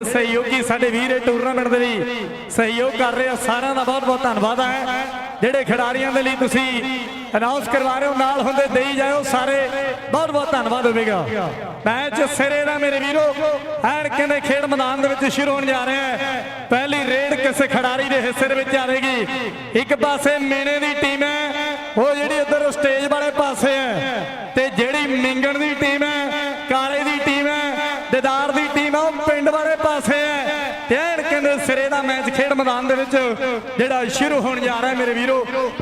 ਸਹਿਯੋਗੀ ਸਾਡੇ ਵੀਰ ਇਹ ਟੂਰਨਾਮੈਂਟ ਦੇ ਲਈ ਸਹਿਯੋਗ ਕਰ ਰਹੇ ਆ। ਸਾਰਿਆਂ ਦਾ ਬਹੁਤ ਬਹੁਤ ਧੰਨਵਾਦ ਹੈ। ਜਿਹੜੇ ਖਿਡਾਰੀਆਂ ਦੇ ਲਈ ਤੁਸੀਂ ਅਨਾਉਂਸ ਕਰਵਾ ਰਹੇ ਹੋ, ਨਾਲ ਹੁੰਦੇ ਦੇਈ ਜਾਓ ਸਾਰੇ। ਬਹੁਤ ਬਹੁਤ ਧੰਨਵਾਦ ਹੋਵੇਗਾ। ਮੈਚ ਸਿਰੇ ਦਾ ਮੇਰੇ ਵੀਰੋ। ਐਨ ਕਹਿੰਦੇ ਖੇਡ ਮੈਦਾਨ ਦੇ ਵਿੱਚ ਸ਼ੁਰੂ ਹੋਣ ਜਾ ਰਿਹਾ ਹੈ। ਪਹਿਲੀ ਰੇਡ ਕਿਸੇ ਖਿਡਾਰੀ ਦੇ ਹਿੱਸੇ ਦੇ ਵਿੱਚ ਆਵੇਗੀ ਇੱਕ ਪਾਸੇ ਮੇਨੇ ਦੀ ਟੀਮ ਹੈ। ਉਹ ਜਿਹੜੀ ਇੱਧਰ ਸਟੇਜ ਵਾਲੇ ਪਾਸੇ ਹੈ। ਤੇ ਜਿਹੜੀ ਮਿੰਗਣ ਦੀ ਟੀਮ ਹੈ, ਕਾਲੇ ਦੀ ਟੀਮ ਹੈ, ਦਿਦਾਰ ਦੀ ਟੀਮ ਹੈ ਉਹ ਪਿੰਡ ਵਾਲੇ ਪਾਸੇ ਹੈ ਤੇ ਐਨ ਕਹਿੰਦੇ ਸਿਰੇ ਦਾ ਮੈਚ ਖੇਡ ਮੈਦਾਨ ਦੇ ਵਿੱਚ ਜਿਹੜਾ ਸ਼ੁਰੂ ਹੋਣ ਜਾ ਰਿਹਾ ਮੇਰੇ ਵੀਰੋ।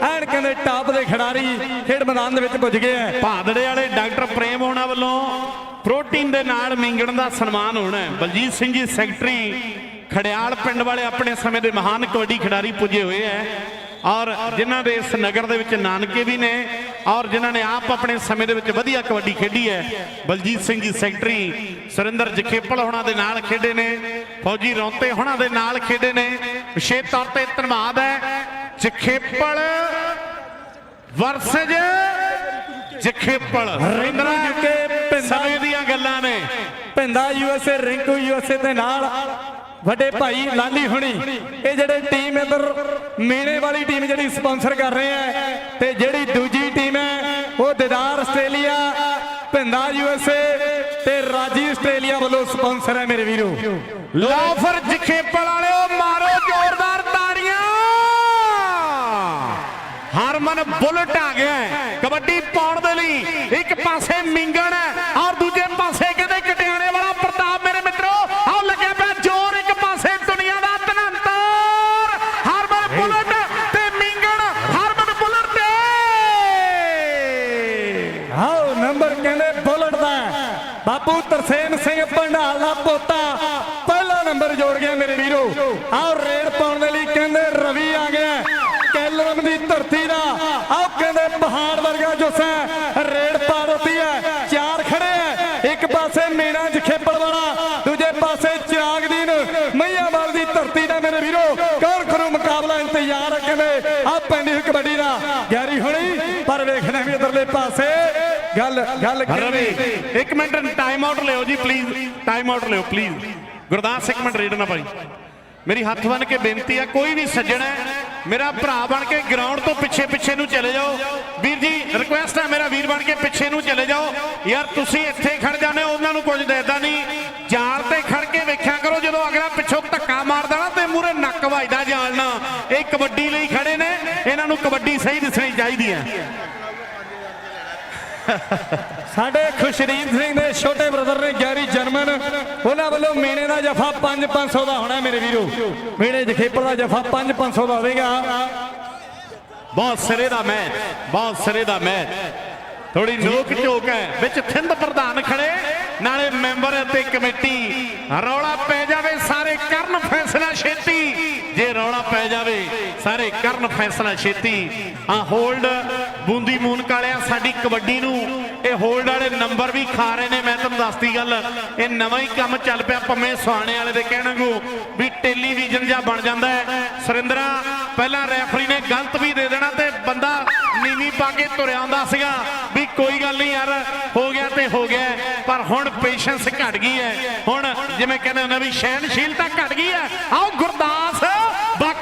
ਐਨ ਕਹਿੰਦੇ ਟਾਪ ਦੇ ਖਿਡਾਰੀ ਖੇਡ ਮੈਦਾਨ ਦੇ ਵਿੱਚ ਪੁੱਜ ਗਏ ਹੈ ਭਾਦੜੇ ਵਾਲੇ ਡਾਕਟਰ ਪ੍ਰੇਮ ਹੋਣਾ ਵੱਲੋਂ ਪ੍ਰੋਟੀਨ ਦੇ ਨਾਲ ਮਿੰਗਣ ਦਾ ਸਨਮਾਨ ਹੋਣਾ ਹੈ। ਬਲਜੀਤ ਸਿੰਘ ਜੀ ਸੈਕਟਰੀ ਖੜਿਆਲ ਪਿੰਡ ਵਾਲੇ ਆਪਣੇ ਸਮੇਂ ਦੇ ਮਹਾਨ ਕਬੱਡੀ ਖਿਡਾਰੀ ਪੁੱਜੇ ਹੋਏ ਹੈ ਔਰ ਜਿਨ੍ਹਾਂ ਦੇ ਇਸ ਨਗਰ ਦੇ ਵਿੱਚ ਨਾਨਕੇ ਵੀ ਨੇ ਔਰ ਜਿਨ੍ਹਾਂ ਨੇ ਆਪ ਆਪਣੇ ਸਮੇਂ ਦੇ ਵਿੱਚ ਵਧੀਆ ਕਬੱਡੀ ਖੇਡੀ ਹੈ। ਬਲਜੀਤ ਸਿੰਘ ਜੀ ਸੈਕਟਰੀ ਸੁਰਿੰਦਰ ਜਖੇਪਲ ਹੋਣਾ ਦੇ ਨਾਲ ਖੇਡੇ ਨੇ ਫੌਜੀ ਰੌਂਤੇ ਹੋਣਾ ਦੇ ਨਾਲ ਖੇਡੇ ਨੇ। ਵਿਸ਼ੇਸ਼ ਤੌਰ ਤੇ ਧੰਨਵਾਦ ਹੈ। ਜਖੇਪਲ ਵਰਸਜ ਜਖੇਪਲ। ਰਿੰਦਰਾ ਪਿੰਦਾ ਸਮੇਂ ਦੀਆਂ ਗੱਲਾਂ ਨੇ। ਪਿੰਦਾ ਯੂਐਸਏ ਰਿੰਕੂ ਯੂਐਸਏ ਦੇ ਨਾਲ। ਵੱਡੇ ਭਾਈ ਲਾਲੀ ਹੁਣੀ, ਇਹ ਜਿਹੜੇ ਟੀਮ ਇਧਰ ਮੀਣੇ ਵਾਲੀ ਟੀਮ ਜਿਹੜੀ ਸਪਾਂਸਰ ਕਰ ਰਹੇ ਹੈ ਤੇ ਜਿਹੜੀ ਦੂਜੀ ਟੀਮ ਹੈ, ਉਹ ਦਿਦਾਰ ਆਸਟ੍ਰੇਲੀਆ ਪਿੰਦਾ ਯੂਐਸਏ ਤੇ ਰਾਜੀ ਆਸਟ੍ਰੇਲੀਆ ਵੱਲੋਂ ਸਪਾਂਸਰ ਹੈ ਮੇਰੇ ਵੀਰੋ। ਲਾਫਰ ਜਖੇਪਲ ਵਾਲਿਓ, ਮਾਰੋ ਜ਼ੋਰਦਾਰ ਤਾੜੀਆਂ। ਹਰਮਨ ਬੁਲਟ ਆ ਗਿਆ ਕਬੱਡੀ ਪਾਉਣ ਦੇ ਲਈ। ਇੱਕ ਪਾਸੇ ਮਿੰਗਣ ਹੈ ਔਰ ਦੂਜੇ ਪਾਸੇ ਕਹਿੰਦੇ ਕਟਿਆਣੇ ਵਾਲਾ ਪ੍ਰਤਾਪ ਮੇਰੇ ਮਿੱਤਰੋ ਆਹ ਲੱਗਿਆ ਪਿਆ ਜ਼ੋਰ ਇੱਕ ਪਾਸੇ ਦੁਨੀਆ ਦਾ ਤਨੰਤਰ ਹਰਮਨ ਬੁਲਟ ਤੇ ਮਿੰਗਣ ਹਰਮਨ ਬੁਲਟ ਤੇ ਆਓ ਨੰਬਰ ਕਹਿੰਦੇ ਬੁਲਟ ਦਾ ਹੈ। ਬਾਪੂ ਤਰਸੇਮ ਸਿੰਘ ਪੰਡਾਲ ਦਾ ਪੋਤਾ। ਪਹਿਲਾ ਨੰਬਰ ਜੋੜ ਗਿਆ ਮੇਰੇ ਵੀਰੋ। ਆਓ ਰੇਡ ਪਾਉਣ ਦੇ ਲਈ ਕਹਿੰਦੇ ਰਵੀ ਆ ਗਿਆ। ਕੈਲਰਮ ਦੀ ਧਰਤੀ ਦਾ। ਆਓ ਕਹਿੰਦੇ ਪਹਾੜ ਵਰਗਾ ਜੁੱਸਾ। ਹੈ। ਰੇਡ ਪਾ ਦਿੱਤੀ ਹੈ। ਚਾਰ ਖੜੇ ਹੈ। ਇੱਕ ਪਾਸੇ ਮੀਨਾ ਜਖੇਪੜ ਵਾਲਾ ਦੂਜੇ ਪਾਸੇ ਚਿਰਾਗਦੀਨ ਮਈਆਵਾਲ ਦੀ ਧਰਤੀ ਦਾ ਮੇਰੇ ਵੀਰੋ ਕੌਣ ਕਰੂ ਮੁਕਾਬਲਾ ਇੰਤਜ਼ਾਰ ਹੈ ਕਹਿੰਦੇ ਆ ਪੈਂਦੀ ਕਬੱਡੀ ਦਾ ਗੈਰੀ ਹੋਣੀ ਪਰ ਵੇਖਣਾ ਵੀ ਇਧਰਲੇ ਪਾਸੇ ਗੱਲ ਗੱਲ ਰਵੀ ਇੱਕ ਮਿੰਟ ਟਾਈਮ ਆਊਟ ਲਿਓ ਜੀ ਪਲੀਜ਼ ਟਾਈਮ ਆਊਟ ਲਿਓ ਪਲੀਜ਼ ਗੁਰਦਾਸ ਇੱਕ ਮਿੰਟ ਰੇਡ ਨਾ ਭਾਈ। ਮੇਰੀ ਹੱਥ ਬੰਨ ਕੇ ਬੇਨਤੀ ਹੈ ਕੋਈ ਵੀ ਸੱਜਣ ਮੇਰਾ ਭਰਾ ਬਣ ਕੇ ਗਰਾਊਂਡ ਤੋਂ ਪਿੱਛੇ ਪਿੱਛੇ ਨੂੰ ਚਲੇ ਜਾਓ। ਵੀਰ ਜੀ ਰਿਕੁਐਸਟ ਹੈ ਮੇਰਾ ਵੀਰ ਬਣ ਕੇ ਪਿੱਛੇ ਨੂੰ ਚਲੇ ਜਾਓ। ਯਾਰ ਤੁਸੀਂ ਇੱਥੇ ਖੜ ਜਾਂਦੇ ਹੋ ਉਹਨਾਂ ਨੂੰ ਕੁਝ ਦੇਦਾ ਨਹੀਂ। ਜਾਲ ਤੇ ਖੜ ਕੇ ਵੇਖਿਆ ਕਰੋ ਜਦੋਂ ਅਗਲਾ ਪਿੱਛੋਂ ਧੱਕਾ ਮਾਰਦਾ ਨਾ ਤੇ ਮੂਰੇ ਨੱਕ ਵੱਜਦਾ ਜਾਲ ਨਾਲ। ਇਹ ਕਬੱਡੀ ਲਈ ਖੜੇ ਨੇ ਇਹਨਾਂ ਨੂੰ ਕਬੱਡੀ ਸਹੀ ਦਿਸਣੀ ਚਾਹੀਦੀ ਹੈ। ਸਾਡੇ ਖੁਸ਼ਰੀਨ ਸਿੰਘ ਦੇ ਛੋਟੇ ਬ੍ਰਦਰ ਨੇ ਗੈਰੀ ਜਰਮਨ ਉਹਨਾਂ ਵੱਲੋਂ ਮੀਨੇ ਦਾ ਜਫਾ 5-500 ਦਾ ਹੋਣਾ ਮੇਰੇ ਵੀਰੋ। ਮੀਨੇ ਜਖੇਪੜ ਦਾ ਜਫਾ 5-500 ਦਾ ਹੋਵੇਗਾ। ਬਹੁਤ ਸਿਰੇ ਦਾ ਮੈਚ ਬਹੁਤ ਸਿਰੇ ਦਾ ਮੈਚ। ਥੋੜੀ ਨੋਕ ਝੋਕ ਹੈ। ਵਿੱਚ ਥਿੰਦ ਪ੍ਰਧਾਨ ਖੜੇ ਨਾਲੇ ਮੈਂਬਰ ਅਤੇ ਕਮੇਟੀ। ਰੌਲਾ ਪੈ ਜਾਵੇ ਸਾਰੇ ਕਰਨ ਫੈਸਲਾ ਛੇਤੀ। ਜੇ ਰੌਲਾ ਪੈ ਜਾਵੇ ਸਾਰੇ ਕਰਨ ਫੈਸਲਾ ਛੇਤੀ। ਆ ਹੋਲਡ ਬੂੰਦੀ ਮੂਨ ਕਾਲਿਆ ਸਾਡੀ ਕਬੱਡੀ ਨੂੰ। ਇਹ ਹੋਲਡ ਵਾਲੇ ਨੰਬਰ ਵੀ ਖਾ ਰਹੇ ਨੇ, ਮੈਂ ਤੁਹਾਨੂੰ ਦੱਸਦੀ ਗੱਲ। ਇਹ ਨਵਾਂ ਹੀ ਕੰਮ ਚੱਲ ਪਿਆ ਪੰਮੇ ਸੁਹਾਣੇ ਵਾਲੇ ਦੇ ਕਹਿਣਗੂ ਵੀ ਟੈਲੀਵਿਜ਼ਨ ਜਾਂ ਬਣ ਜਾਂਦਾ ਹੈ। ਸੁਰਿੰਦਰਾ, ਪਹਿਲਾਂ ਰੈਫਰੀ ਨੇ ਗਲਤ ਵੀ ਦੇ ਦੇਣਾ ਤੇ ਬੰਦਾ ਨੀਵੀਂ ਪਾ ਕੇ ਤੁਰਿਆ ਹੁੰਦਾ ਸੀਗਾ। ਵੀ ਕੋਈ ਗੱਲ ਨਹੀਂ ਯਾਰ, ਹੋ ਗਿਆ ਤੇ ਹੋ ਗਿਆ ਪਰ ਹੁਣ ਪੇਸ਼ੈਂਸ ਘਟ ਗਈ ਹੈ। ਹੁਣ ਜਿਵੇਂ ਕਹਿੰਦੇ ਹੁੰਦੇ ਵੀ ਸਹਿਨਸ਼ੀਲਤਾ ਘਟ ਗਈ ਹੈ। ਆਓ ਗੁਰਦਾਸ!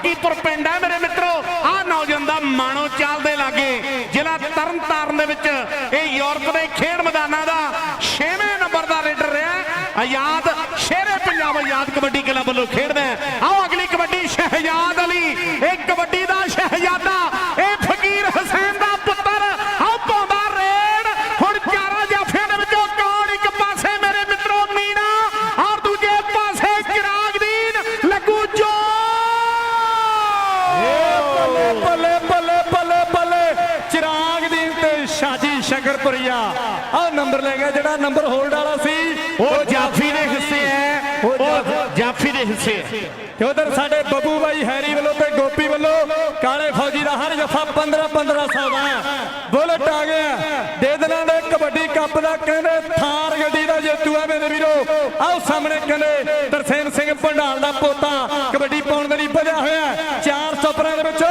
ਬਾਕੀਪੁਰ ਪਿੰਡ ਹੈ ਮੇਰੇ ਮਿੱਤਰੋ ਆਹ ਨੌਜਵਾਨ ਦਾ ਮਾਣੋ ਚਾਲ ਦੇ ਲਾਗੇ, ਜ਼ਿਲ੍ਹਾ ਤਰਨਤਾਰਨ ਦੇ ਵਿੱਚ ਇਹ ਯੂਰਪ ਦੇ ਖੇਡ ਮੈਦਾਨਾਂ ਦਾ 6ਵੇਂ ਨੰਬਰ ਦਾ ਲੀਡਰ ਰਿਹਾ ਆਜ਼ਾਦ, ਸ਼ੇਰੇ ਪੰਜਾਬ ਆਜ਼ਾਦ ਕਬੱਡੀ ਕਲੱਬ ਵੱਲੋਂ ਖੇਡਦਾ ਹੈ। ਆਓ ਅਗਲੀ ਕਬੱਡੀ ਸ਼ਹਿਜਾਦ ਅਲੀ ਇਹ ਕਬੱਡੀ ਦਾ ਸ਼ਹਿਜ਼ਾਦਾ ਇਹ ਫਕੀਰ ਹੁਸੈਨ ਦਾ ਪੁੱਤਰ ਆਓ ਪਾਉਂਦਾ ਰੇਡ ਹੁਣ ਚਾਰਾਂ ਜਾਫਿਆਂ ਦੇ ਵਿੱਚੋਂ ਕੌਣ ਇੱਕ ਪਾਸੇ ਮੇਰੇ ਮਿੱਤਰੋ ਮੀਨਾ ਔਰ ਦੂਜੇ ਪਾਸੇ ਚਿਰਾਗਦੀਨ ਲੱਗੂ ਜੋ ਬੱਲੇ ਬੱਲੇ ਬੱਲੇ ਬੱਲੇ ਬੱਲੇ ਚਿਰਾਗ ਦੀ ਤੇ ਸ਼ਾਜੀ ਸ਼ਕਰਪੁਰੀਆ ਆਹ ਨੰਬਰ ਲੈ ਗਿਆ ਜਿਹੜਾ ਨੰਬਰ ਹੋਲਡ ਵਾਲਾ ਸੀ ਉਹ ਜਾਫੀ ਦੇ ਹਿੱਸੇ ਹੈ ਉਹ ਜਾਫੀ ਦੇ ਹਿੱਸੇ ਹੈ ਤੇ ਉਧਰ ਸਾਡੇ ਬੱਬੂ ਬਾਈ ਹੈਰੀ ਵੱਲੋਂ ਤੇ ਗੋਪੀ ਵੱਲੋਂ ਕਾਲੇ ਫੌਜੀ ਦਾ ਹਰ ਜਫਾ 15 1500 ਦਾ। ਬੁਲਟ ਆ ਗਿਆ ਦੇ ਦਿਨਾਂ ਦੇ ਕਬੱਡੀ ਕੱਪ ਦਾ ਕਹਿੰਦੇ ਥਾਰ ਗੱਡੀ ਦਾ ਜੇਤੂ ਹੈ ਮੇਰੇ ਵੀਰੋ ਆਓ ਸਾਹਮਣੇ ਕਹਿੰਦੇ ਤਰਸੇਮ ਸਿੰਘ ਭੰਡਾਲ ਦਾ ਪੋਤਾ ਕਬੱਡੀ ਪਾਉਣ ਦੇ ਲਈ ਵਧਿਆ ਹੋਇਆ ਹੈ। ਚਾਰ ਸੁਪਰਾਂ ਦੇ ਵਿੱਚ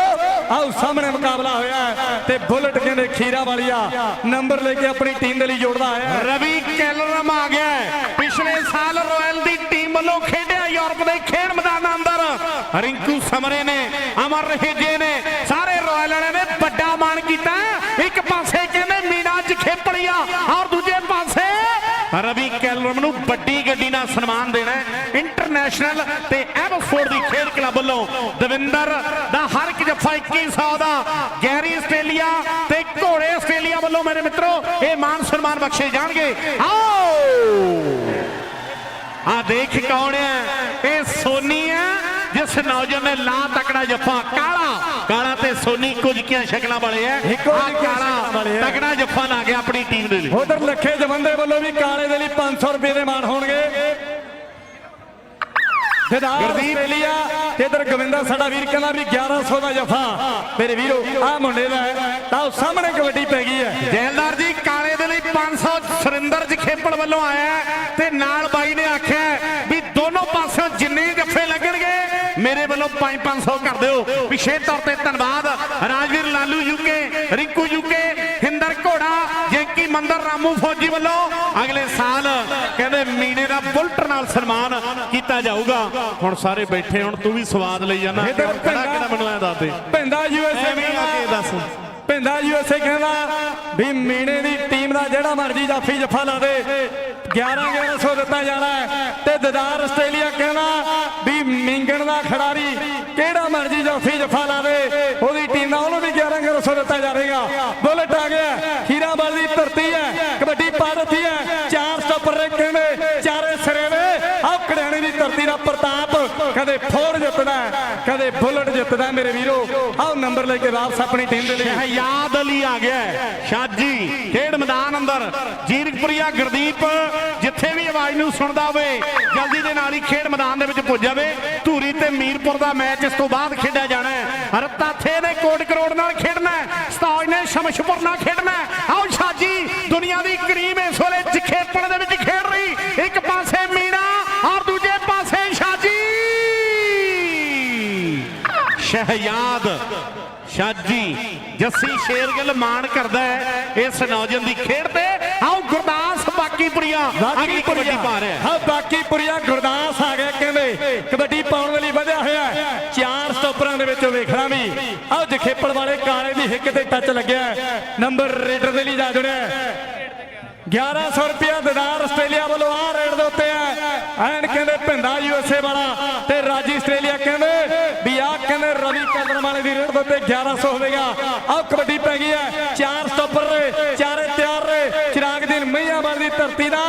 ਆਓ ਸਾਹਮਣੇ ਮੁਕਾਬਲਾ ਹੋਇਆ ਤੇ ਬੁਲਟ ਕਹਿੰਦੇ ਖੀਰਾ ਵਾਲੀਆ, ਨੰਬਰ ਲੈ ਕੇ ਆਪਣੀ ਟੀਮ ਦੇ ਲਈ ਜੋੜਦਾ ਹੈ। ਰਵੀ ਕੈਲਰਮ ਆ ਗਿਆ ਪਿਛਲੇ ਸਾਲ ਰਾਇਲ ਦੀ ਟੀਮ ਵੱਲੋਂ ਖੇਡਿਆ ਯੂਰਪ ਦੇ ਖੇਡ ਮੈਦਾਨਾਂ ਅੰਦਰ। ਰਿੰਕੂ ਸਮਰੇ ਨੇ, ਅਮਰ ਰਹੇਜੇ ਨੇ, ਸਾਰੇ ਰਾਇਲ ਵਾਲਿਆਂ ਨੇ ਵੱਡਾ ਮਾਣ ਕੀਤਾ ਇੱਕ ਪਾਸੇ ਕਹਿੰਦੇ ਮੀਨਾ ਜਖੇਪੜੀਆ ਔਰ ਰਵੀ ਕੈਲਰਮ ਨੂੰ ਵੱਡੀ ਗੱਡੀ ਨਾਲ ਸਨਮਾਨ ਦੇਣਾ ਇੰਟਰਨੈਸ਼ਨਲ ਤੇ ਐਵਸਫੋਰਡ ਦੀ ਖੇਡ ਕਲੱਬ ਵੱਲੋਂ ਦਵਿੰਦਰ ਦਾ ਹਰ ਇੱਕ ਜੱਫਾ 2100 ਦਾ, ਗੈਰੀ ਆਸਟ੍ਰੇਲੀਆ ਤੇ ਘੋੜੇ ਆਸਟ੍ਰੇਲੀਆ ਵੱਲੋਂ ਮੇਰੇ ਮਿੱਤਰੋ, ਇਹ ਮਾਨ ਸਨਮਾਨ ਬਖਸ਼ੇ ਜਾਣਗੇ। ਆਓ! ਆ ਦੇਖ ਕੌਣ ਹੈ? ਇਹ ਸੋਨੀ ਹੈ। ਜਿਸ ਨੌਜਵਾਨ ਨੇ ਲਾ ਤਕੜਾ ਜੱਫਾ ਕਾਲਾ। ਕਾਲਾ ਤੇ ਸੋਨੀ ਕੁਝ ਕੀਆਂ ਸ਼ਕਲਾਂ ਵਾਲੇ ਐ। ਇੱਕੋ ਆਹ ਜਿਹੀਆਂ ਸ਼ਕਲਾਂ ਵਾਲੇ ਕਾਲਾ ਐ। ਤਕੜਾ ਜੱਫਾ ਲਾ ਗਿਆ ਆਪਣੀ ਟੀਮ ਦੇ ਲਈ। ਉਧਰ ਲੱਖੇ ਜਵੰਦੇ ਵੱਲੋਂ ਵੀ ਕਾਲੇ ਦੇ ਲਈ 500 ਰੁਪਏ ਦੇ ਮਾਣ ਹੋਣਗੇ। ਜਦਾਰ ਗੁਰਦੀਪ। ਆਸਟ੍ਰੇਲੀਆ ਤੇ ਇਧਰ ਗੋਵਿੰਦਾ ਸਾਡਾ ਵੀਰ ਕਹਿੰਦਾ ਵੀ 1100 ਦਾ ਜਫਾ। ਮੇਰੇ ਵੀਰੋ ਆ ਮੁੰਡੇ ਦਾ ਹੈ, ਤਾਂ ਉਹ ਸਾਹਮਣੇ ਕਬੱਡੀ ਪੈ ਗਈ ਹੈ। ਜੈਲਦਾਰ ਜੀ ਕਾਲੇ ਦੇ ਲਈ 500 ਸੁਰਿੰਦਰ ਜਖੇਪੜ ਵੱਲੋਂ ਆਇਆ ਹੈ ਤੇ ਨਾਲ ਬਾਈ ਨੇ ਆਖਿਆ ਹੈ ਵੀ ਦੋਨੋਂ ਪਾਸਿਓਂ ਜਿੰਨੇ ਜੱਫੇ ਲੱਗਣਗੇ ਮੇਰੇ ਵੱਲੋਂ 5-500 ਕਰ ਦਿਓ। ਵਿਸ਼ੇਸ਼ ਤੌਰ ਤੇ ਧੰਨਵਾਦ। ਰਾਜਵੀਰ ਲਾਲੂ ਯੂਕੇ ਰਿੰਕੂ ਯੂਕੇ ਹਿੰਦਰ ਘੋੜਾ ਜੈਂਕੀ ਮੰਦਰ ਰਾਮੂ ਫੌਜੀ ਵੱਲੋਂ ਅਗਲੇ ਸਾਲ ਕਹਿੰਦੇ ਮੀਨੇ ਦਾ ਬੁਲਟ ਨਾਲ ਸਨਮਾਨ ਕੀਤਾ ਜਾਊਗਾ। ਹੁਣ ਸਾਰੇ ਬੈਠੇ ਹੁਣ ਤੂੰ ਵੀ ਸਵਾਦ ਲਈ ਜਾਣਾ ਕਿਹੜਾ ਕਿਹੜਾ ਮੈਨੂੰ ਐ ਦੱਸ ਦੇ। ਭਿੰਦਾ ਯੂਐਸਏ ਹੀ ਆ ਕੇ ਦੱਸ। ਭਿੰਦਾ ਯੂਐਸਏ ਕਹਿੰਦਾ ਵੀ ਮੀਣੇ ਦੀ ਟੀਮ ਦਾ ਜਿਹੜਾ ਮਰਜ਼ੀ ਜਾਫੀ ਜਫਾ ਲਾ ਦੇ। 11 1100 ਦਿੱਤਾ ਜਾਣਾ ਤੇ ਦਦਾਰ ਆਸਟ੍ਰੇਲੀਆ ਕਹਿੰਦਾ ਵੀ ਮਿੰਗਣ ਦਾ ਖਿਡਾਰੀ ਕਿਹੜਾ ਮਰਜ਼ੀ ਜਾਫੀ ਜਫਾ ਲਾ ਉਹਦੀ ਟੀਮ ਦਾ ਉਹਨੂੰ ਵੀ 1100 ਦਿੱਤਾ ਜਾਵੇਗਾ। ਬੁਲਟ ਆ ਗਿਆ ਖੀਰਾਬਾਦ ਦੀ ਧਰਤੀ ਹੈ, ਕਬੱਡੀ ਪਾ ਦਿੱਤੀ ਹੈ, ਚਾਰ ਸਟੱਪਰ ਨੇ ਚਾਰੇ ਸਿਰੇ ਵੇ ਆਹ ਕੜਿਆਣੇ ਦੀ ਧਰਤੀ ਦਾ ਪ੍ਰਤਾਪ ਕਦੇ ਫੋਰ ਜਿੱਤਦਾ ਕਦੇ ਬੁਲਟ ਜਿੱਤਦਾ ਮੇਰੇ ਵੀਰੋ। ਆਹ ਨੰਬਰ ਲੈ ਕੇ ਵਾਪਸ ਆਪਣੀ ਟੀਮ ਦੇ ਲਈ। ਸ਼ਹਿਯਾਦ ਅਲੀ ਆ ਗਿਆ ਸ਼ਾਜੀ ਖੇਡ ਮੈਦਾਨ ਅੰਦਰ, ਜੀਰਕਪੁਰੀਆ ਗੁਰਦੀਪ ਆਵਾਜ਼ ਨੂੰ ਸੁਣਦਾ ਹੋਵੇ, ਜਲਦੀ ਦੇ ਨਾਲ ਹੀ ਖੇਡ ਮੈਦਾਨ ਦੇ ਵਿੱਚ ਪੁੱਜ ਜਾਵੇ। ਧੂਰੀ ਤੇ ਮੀਰਪੁਰ ਦਾ ਮੈਚ ਇਸ ਤੋਂ ਬਾਅਦ ਖੇਡਿਆ ਜਾਣਾ ਹੈ। ਰਤਾਥੇ ਨੇ ਕੋਟ ਕਰੋੜ ਨਾਲ ਖੇਡਣਾ ਹੈ। ਸਤਾਜ ਨੇ ਸ਼ਮਸ਼ਪੁਰ ਨਾਲ ਖੇਡਣਾ ਆਓ ਸ਼ਾਜੀ, ਦੁਨੀਆ ਦੀ ਕਰੀਮ ਇਸ ਵੇਲੇ ਜਖੇਪਣ ਦੇ ਵਿੱਚ ਖੇਡ ਰਹੀ। ਇੱਕ ਪਾਸੇ ਮੀਨਾ, ਔਰ ਦੂਜੇ ਪਾਸੇ ਸ਼ਾਜੀ। ਸ਼ਹਿਯਾਦ, ਸ਼ਾਜੀ, ਜੱਸੀ ਸ਼ੇਰਗਿੱਲ ਮਾਣ ਕਰਦਾ ਹੈ ਇਸ ਨੌਜਵਾਨ ਦੀ ਖੇਡ ਤੇ। ਆਓ ਗੁਰਦਾਸ ਬਾਕੀਪੁਰੀਆ ਅਗਲੀ ਕਬੱਡੀ ਪਾ ਰਿਹਾ ਹੈ। ਬਾਕੀਪੁਰੀਆ ਗੁਰਦਾਸ ਆ ਗਿਆ ਕਹਿੰਦੇ ਕਬੱਡੀ ਪਾਉਣ ਦੇ ਲਈ ਵਧਿਆ ਹੋਇਆ। ਚਾਰ ਸਟੋਪਰਾਂ ਦੇ ਵਿੱਚੋਂ ਵੇਖਣਾ ਵੀ ਆਹ ਜਖੇਪੜ ਵਾਲੇ ਕਾਲੇ ਦੀ ਹਿੱਕ ਤੇ ਟੱਚ ਲੱਗਿਆ। ਨੰਬਰ ਰੇਡਰ ਦੇ ਲਈ ਜਾ ਜੁੜਿਆ ਹੈ। 1100 ਰੁਪਿਆ ਦਿਦਾਰ ਆਸਟ੍ਰੇਲੀਆ ਵੱਲੋਂ ਆ ਰੇਡ ਦੇ ਉੱਤੇ ਹੈ ਐਨ ਕਹਿੰਦੇ ਭਿੰਦਾ ਯੂਐਸਏ ਵਾਲਾ ਤੇ ਰਾਜੀ ਆਸਟ੍ਰੇਲੀਆ ਕਹਿੰਦੇ ਵੀ ਆ ਕਹਿੰਦੇ ਰਵੀ ਕਲਰ ਵਾਲੇ ਦੀ ਰੇਡ ਦੇ ਉੱਤੇ 1100 ਹੋਵੇਗਾ ਆਹ ਕਬੱਡੀ ਪੈ ਗਈ ਹੈ ਚਾਰ ਸਟੋਪਰ ਚਾਰੇ ਚਿਰਾਗ ਦੀ ਧਰਤੀ ਦਾ।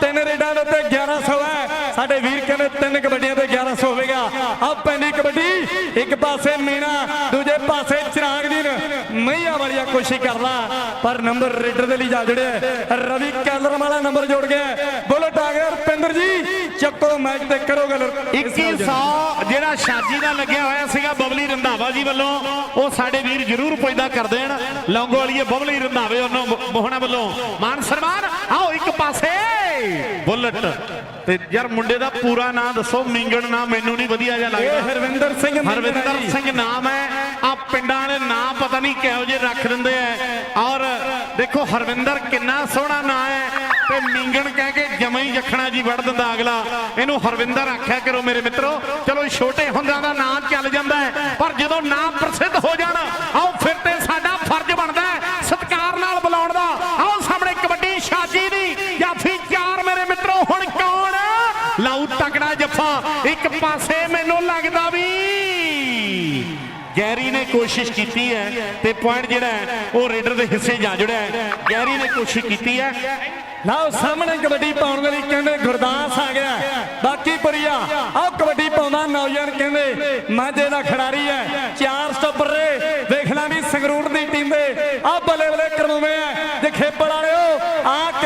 ਤਿੰਨ ਰੇਡਾਂ ਦੇ ਉੱਤੇ 1100 ਹੈ। ਸਾਡੇ ਵੀਰ ਕਹਿੰਦੇ ਤਿੰਨ ਕਬੱਡੀਆਂ ਤੇ 1100 ਹੋਵੇਗਾ ਆਹ ਪੈਂਦੀ ਕਬੱਡੀ ਇੱਕ ਪਾਸੇ ਮੀਨਾ ਦੂਜੇ ਪਾਸੇ ਚਿਰਾਗ ਦੀ ਮਈਆਂ ਵਾਲੀਆ ਕੋਸ਼ਿਸ਼ ਕਰਦਾ ਪਰ ਨੰਬਰ ਰੇਡਰ ਦੇ ਲਈ ਜਾ ਜੁੜਿਆ। ਰਵੀ ਕੈਲਰ ਵਾਲਾ ਨੰਬਰ ਜੋੜ ਗਿਆ। ਬੁਲਟ ਆ ਗਿਆ ਰੁਪਿੰਦਰ ਜੀ ਚੱਕੋ ਮੈਚ ਤੇ ਕਰੋ ਗੱਲ 2100 ਜਿਹੜਾ ਸ਼ਾਜੀ ਦਾ ਲੱਗਿਆ ਹੋਇਆ ਸੀਗਾ ਬਬਲੀ ਰੰਧਾਵਾ ਜੀ ਵੱਲੋਂ ਉਹ ਸਾਡੇ ਵੀਰ ਜ਼ਰੂਰ ਪੁੱਜਦਾ ਕਰ ਦੇਣ ਲੌਂਗੋ ਵਾਲੀਏ ਬਬਲੀ ਰੰਧਾਵੇ ਉਹਨਾਂ ਮੋਹਣਾ ਵੱਲੋਂ ਮਾਨ ਸਨਮਾਨ ਆਓ ਇੱਕ ਪਾਸੇ ਬੁਲਟ। ਤੇ ਯਾਰ ਮੁੰਡੇ ਦਾ ਪੂਰਾ ਨਾਂ ਦੱਸੋ ਮਿੰਗਣ ਨਾਂ ਮੈਨੂੰ ਨਹੀਂ ਵਧੀਆ ਜਿਹਾ ਇਹ ਲੱਗਦਾ ਹਰਵਿੰਦਰ ਸਿੰਘ ਹਰਵਿੰਦਰ। ਸਿੰਘ ਨਾਮ ਹੈ। ਆ ਪਿੰਡਾਂ ਵਾਲੇ ਨਾਂ ਪਤਾ ਨਹੀਂ ਕਿਹੋ ਜਿਹੇ ਰੱਖ ਦਿੰਦੇ ਆ। ਔਰ ਦੇਖੋ ਹਰਵਿੰਦਰ ਕਿੰਨਾ ਸੋਹਣਾ ਨਾਂ ਹੈ। ਤੇ ਮਿੰਗਣ ਕਹਿ ਕੇ ਜਮਾ ਹੀ ਜਖਣਾ ਜੀ ਵੜ ਦਿੰਦਾ ਅਗਲਾ। ਇਹਨੂੰ ਹਰਵਿੰਦਰ ਆਖਿਆ ਕਰੋ ਮੇਰੇ ਮਿੱਤਰੋ। ਚਲੋ ਛੋਟੇ ਹੁੰਦਿਆਂ ਦਾ ਨਾਂ ਚੱਲ ਜਾਂਦਾ ਪਰ ਜਦੋਂ ਨਾਂ ਪ੍ਰਸਿੱਧ ਹੋ ਜਾਣ ਆਓ ਫਿਰ ਤੇ ਸਾਡਾ ਫਰਜ਼ ਬਣਦਾ ਹੈ ਸਤਿਕਾਰ ਨਾਲ ਬੁਲਾਉਣ ਦਾ। ਆਓ ਸਾਹਮਣੇ ਕਬੱਡੀ ਸ਼ਾਜੀ ਦੀ। ਲਾਉ ਤਕੜਾ ਜੱਫਾ। ਇੱਕ ਪਾਸੇ ਮੈਨੂੰ ਲੱਗਦਾ ਵੀ ਗੈਰੀ ਨੇ ਕੋਸ਼ਿਸ਼ ਕੀਤੀ ਹੈ ਤੇ ਪੁਆਇੰਟ ਜਿਹੜਾ ਉਹ ਰੇਡਰ ਦੇ ਹਿੱਸੇ ਜਾ ਜੁੜਿਆ ਗੈਰੀ ਨੇ ਕੋਸ਼ਿਸ਼ ਕੀਤੀ ਹੈ। ਲਓ, ਸਾਹਮਣੇ ਕਬੱਡੀ ਪਾਉਣ ਦੇ ਕਹਿੰਦੇ ਗੁਰਦਾਸ ਆ ਗਿਆ। ਬਾਕੀ ਪੁਰੀਆ, ਆਹ ਕਬੱਡੀ ਪਾਉਂਦਾ ਨੌਜਵਾਨ ਕਹਿੰਦੇ, ਮਾਝੇ ਦਾ ਖਿਡਾਰੀ ਹੈ, ਚਾਰ ਸਟੋਪਰ ਰੇ ਵੇਖ ਲਾਂ ਵੀ ਸੰਗਰੂਰ ਦੀ ਟੀਮ ਦੇ। ਆਹ ਬੱਲੇ ਬੱਲੇ ਕਰਵਾਉਂਦੇ ਆ। ਜੇ ਖੇਪੜ ਵਾਲਿਓ, ਆਹ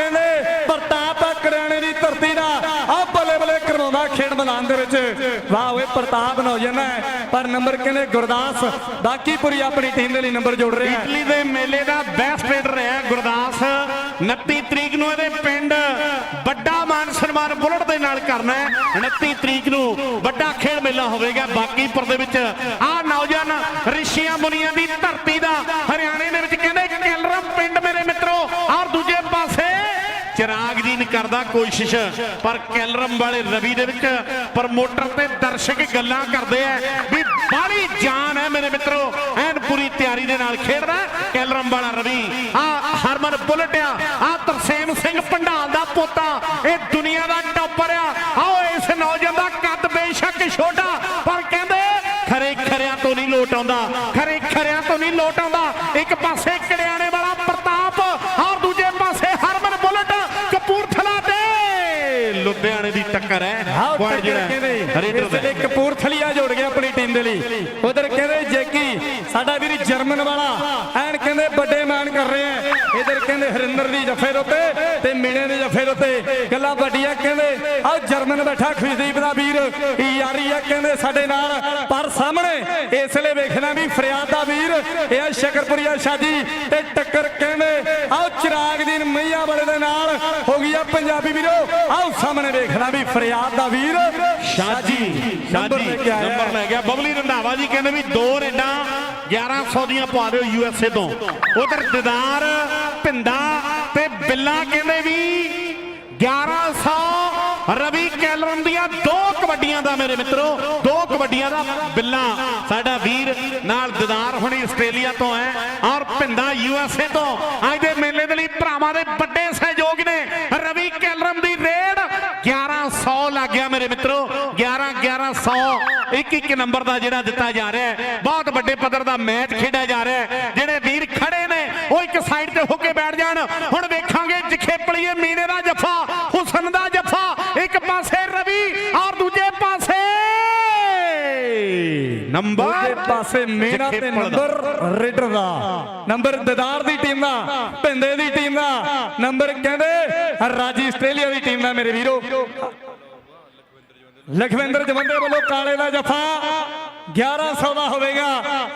ਖੇਡ ਮੈਦਾਨ ਦੇ ਵਿੱਚ ਵਾਹ ਓਏ ਪ੍ਰਤਾਪ ਨੌਜਵਾਨ ਹੈ, ਪਰ ਨੰਬਰ ਕਹਿੰਦੇ ਗੁਰਦਾਸ। ਬਾਕੀ ਆਪਣੀ ਟੀਮ ਦੇ ਲਈ ਨੰਬਰ ਜੋੜ ਰਿਹਾ ਹੈ। ਇਟਲੀ ਦੇ ਮੇਲੇ ਦਾ ਬੈਸਟ ਰੇਡਰ ਹੈ, ਗੁਰਦਾਸ। 29 ਤਰੀਕ ਨੂੰ ਇਹਦੇ ਪਿੰਡ ਵੱਡਾ ਮਾਨ ਸਨਮਾਨ ਬੁਲਟ ਦੇ ਨਾਲ ਕਰਨਾ ਹੈ। 29 ਤਰੀਕ ਨੂੰ ਵੱਡਾ ਖੇਡ ਮੇਲਾ ਹੋਵੇਗਾ ਬਾਕੀਪੁਰ ਦੇ ਵਿੱਚ। ਆਹ ਨੌਜਵਾਨ ਰਿਸ਼ੀਆਂ ਮੁਨੀਆਂ ਦੀ ਧਰਤੀ ਦਾ ਹਰਿਆਣੇ ਦੇ ਵਿੱਚ ਕਹਿੰਦੇ ਕੈਲਰਮ ਪਿੰਡ ਮੇਰੇ ਮਿੱਤਰੋ ਚਿਰਾਗ ਜੀ ਕਰਦਾ ਕੋਸ਼ਿਸ਼, ਪਰ ਕੈਲਰਮ ਵਾਲੇ ਰਵੀ ਦੇ ਵਿੱਚ ਪ੍ਰਮੋਟਰ ਤੇ ਦਰਸ਼ਕ ਗੱਲਾਂ ਕਰਦੇ ਆ ਵੀ ਬਾਹਲੀ ਜਾਨ ਹੈ ਮੇਰੇ ਮਿੱਤਰੋ, ਐਨ ਪੂਰੀ ਤਿਆਰੀ ਦੇ ਨਾਲ ਖੇਡਦਾ ਕੈਲਰਮ ਵਾਲਾ ਰਵੀ। ਆ ਹਰਮਨ ਬੁਲਟ ਆ ਆ ਤਰਸੇਮ ਸਿੰਘ ਪੰਡਾਲ ਦਾ ਪੋਤਾ, ਇਹ ਦੁਨੀਆ ਦਾ ਟੌਪਰ ਆ। ਆਓ ਇਸ ਨੌਜਵਾਨ ਦਾ ਕੱਦ ਬੇਸ਼ੱਕ ਛੋਟਾ, ਪਰ ਕਹਿੰਦੇ ਖਰੇ ਖਰਿਆਂ ਤੋਂ ਨਹੀਂ ਲੋਟ ਆਉਂਦਾ, ਖਰੇ ਖਰਿਆਂ ਤੋਂ ਨਹੀਂ ਲੋਟ ਆਉਂਦਾ। ਇੱਕ ਪਾਸੇ ਕੜਿਆਣੇ ਵਾਲਾ ਪ੍ਰਤਾਪ ਔਰ ਦੂਜੇ ਪਾਸੇ ਹਰਮਨ ਬੁਲਟ ਕਪੂਰਥਲਾ ਤੇ ਲੁਧਿਆਣੇ ਦੀ ਟੱਕਰ ਹੈ ਪੁਆਇੰਟ ਜਿਹੜਾ ਕਹਿੰਦੇ ਰੇਡਰ ਦਾ ਕਪੂਰਥਲੀਆ ਜੋੜ ਗਿਆ ਆਪਣੀ ਟੀਮ ਦੇ ਲਈ। ਉਧਰ ਕਹਿੰਦੇ ਜੈਕੀ ਸਾਡਾ ਵੀਰ ਜਰਮਨ ਵਾਲਾ ਐਨ ਕਹਿੰਦੇ ਵੱਡੇ ਮਾਨ ਕਰ ਰਹੇ ਆ ਇਧਰ ਕਹਿੰਦੇ ਹਰਿੰਦਰ ਦੀ ਜਫੇ ਦੇ ਉੱਤੇ ਤੇ ਮੀਣੇ ਦੇ ਜਫੇ ਦੇ ਉੱਤੇ। ਗੱਲਾਂ ਵੱਡੀਆਂ ਕਹਿੰਦੇ ਆਹ ਜਰਮਨ ਬੈਠਾ ਖੁਸ਼ਦੀਪ ਦਾ ਵੀਰ ਯਾਰੀ ਆ ਕਹਿੰਦੇ ਸਾਡੇ ਨਾਲ। ਪਰ ਸਾਹਮਣੇ ਇਸ ਲਈ ਵੇਖਣਾ ਵੀ ਫਰਿਆਦ ਦਾ ਵੀਰ ਇਹ ਆ ਸ਼ਕਰਪੁਰੀਆ ਸ਼ਾਜੀ ਤੇ ਟੱਕਰ ਕਹਿੰਦੇ ਆਹ ਚਿਰਾਗ ਦੀਨ ਮਈਆਂ ਵਾਲੇ ਦੇ ਨਾਲ ਹੋ ਗਈ ਆ ਪੰਜਾਬੀ ਵੀਰੋ। ਆਹ ਸਾਹਮਣੇ ਵੇਖਣਾ ਵੀ ਫਰਿਆਦ ਦਾ ਵੀਰ ਸ਼ਾਜੀ ਸ਼ਾਜੀ ਨੰਬਰ ਲੈ ਗਿਆ। ਬਬਲੀ ਰੰਧਾਵਾ ਜੀ ਕਹਿੰਦੇ ਵੀ ਦੋ ਰੇਡਾਂ 1100 ਦੀਆਂ ਪਵਾ ਦਿਓ ਯੂ ਐਸ ਏ ਤੋਂ। ਉਧਰ ਦਿਦਾਰ ਭਿੰਦਾ ਤੇ ਬਿੱਲਾ ਕਹਿੰਦੇ ਵੀ 1100 ਰਵੀ ਕੈਲਰਮ ਦੀਆਂ ਦੋ ਕਬੱਡੀਆਂ ਦਾ ਮੇਰੇ ਮਿੱਤਰੋ, ਦੋ ਕਬੱਡੀਆਂ ਦਾ ਬਿੱਲਾ। ਸਾਡਾ ਵੀਰ ਨਾਲ ਦਿਦਾਰ ਹੁਣੀ ਆਸਟ੍ਰੇਲੀਆ ਤੋਂ ਹੈ ਔਰ ਭਿੰਦਾ ਯੂ ਐਸ ਏ ਤੋਂ। ਅੱਜ ਦੇ ਮੇਲੇ ਦੇ ਲਈ ਭਰਾਵਾਂ ਦੇ ਵੱਡੇ ਸਹਿਯੋਗ ਨੇ ਲੱਗ ਗਿਆ ਮੇਰੇ ਮਿੱਤਰੋ 11 1100 ਇੱਕ ਇੱਕ ਨੰਬਰ ਦਾ ਜਿਹੜਾ ਦਿੱਤਾ ਜਾ ਰਿਹਾ ਹੈ। ਬਹੁਤ ਵੱਡੇ ਪੱਧਰ ਦਾ ਮੈਚ ਖੇਡਿਆ ਜਾ ਰਿਹਾ ਹੈ। ਜਿਹੜੇ ਵੀਰ ਖੜੇ ਨੇ ਉਹ ਇੱਕ ਸਾਈਡ ਤੇ ਹੋ ਕੇ ਬੈਠ ਜਾਣ। ਹੁਣ ਵੇਖਾਂਗੇ ਜਖੇਪਲੀਏ ਮੀਨੇ ਦਾ ਜੱਫਾ ਹੁਸਨ ਦਾ ਜੱਫਾ। ਇੱਕ ਪਾਸੇ ਰਵੀ ਔਰ ਦੂਜੇ ਪਾਸੇ ਨੰਬਰ ਦੂਜੇ ਪਾਸੇ ਮੇਰਾ ਤੇ। ਨੰਬਰ ਰੇਡਰ ਦਾ। ਨੰਬਰ ਦਦਾਰ ਦੀ ਟੀਮ ਦਾ ਭਿੰਦੇ ਦੀ ਟੀਮ ਦਾ। ਨੰਬਰ ਕਹਿੰਦੇ ਰਾਜੀ ਆਸਟ੍ਰੇਲੀਆ ਦੀ ਟੀਮ ਦਾ ਮੇਰੇ ਵੀਰੋ। ਲਖਵਿੰਦਰ ਜਵੰਦੇ ਵੱਲੋਂ ਕਾਲੇ ਦਾ ਜਫਾ 1100 ਦਾ ਹੋਵੇਗਾ।